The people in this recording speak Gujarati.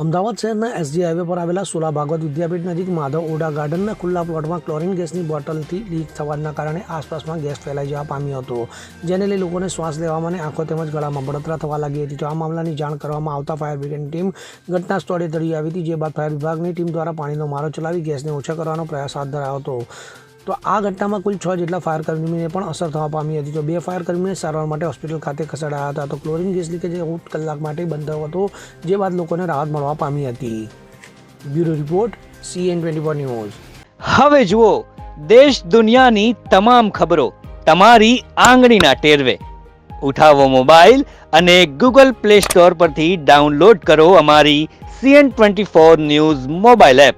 અમદાવાદ શહેરના એસજી હાઈવે પર આવેલા સોલા ભાગવત વિદ્યાપીઠ નજીક માધવ ઓડા ગાર્ડનના ખુલ્લા પ્લોટમાં ક્લોરિન ગેસની બોટલથી લીક થવાના કારણે આસપાસમાં ગેસ ફેલાઈ જવા પામ્યો હતો. જેને લઈ લોકોને શ્વાસ લેવામાં અને આંખો તેમજ ગળામાં બળતરા થવા લાગી હતી. તો આ મામલાની જાણ કરવામાં આવતા ફાયર બ્રિગેડની ટીમ ઘટના સ્થળે દળી આવી હતી, જે બાદ ફાયર વિભાગની ટીમ દ્વારા પાણીનો મારો ચલાવી ગેસને ઓછા કરવાનો પ્રયાસ હાથ ધરાયો હતો. તો આ ઘટનામાં કુલ છ જેટલા ફાયર કર્મીને પણ અસર થવા પામી હતી. તો બે ફાયર કર્મીને સારવાર માટે હોસ્પિટલ ખાતે ખસેડાયા હતા, તો ક્લોરિન ગેસ લીકેજ ચૌદ કલાક માટે બંધ થયો હતો, જે બાદ લોકોને રાહત મળવા પામી હતી. Bureau report CN twenty four news. હવે જુઓ, દેશ દુનિયાની તમામ ખબરો તમારી આંગળીના ટેરવે. ઉઠાવો મોબાઈલ અને ગૂગલ પ્લે સ્ટોર પરથી ડાઉનલોડ કરો અમારી CN twenty four news mobile app.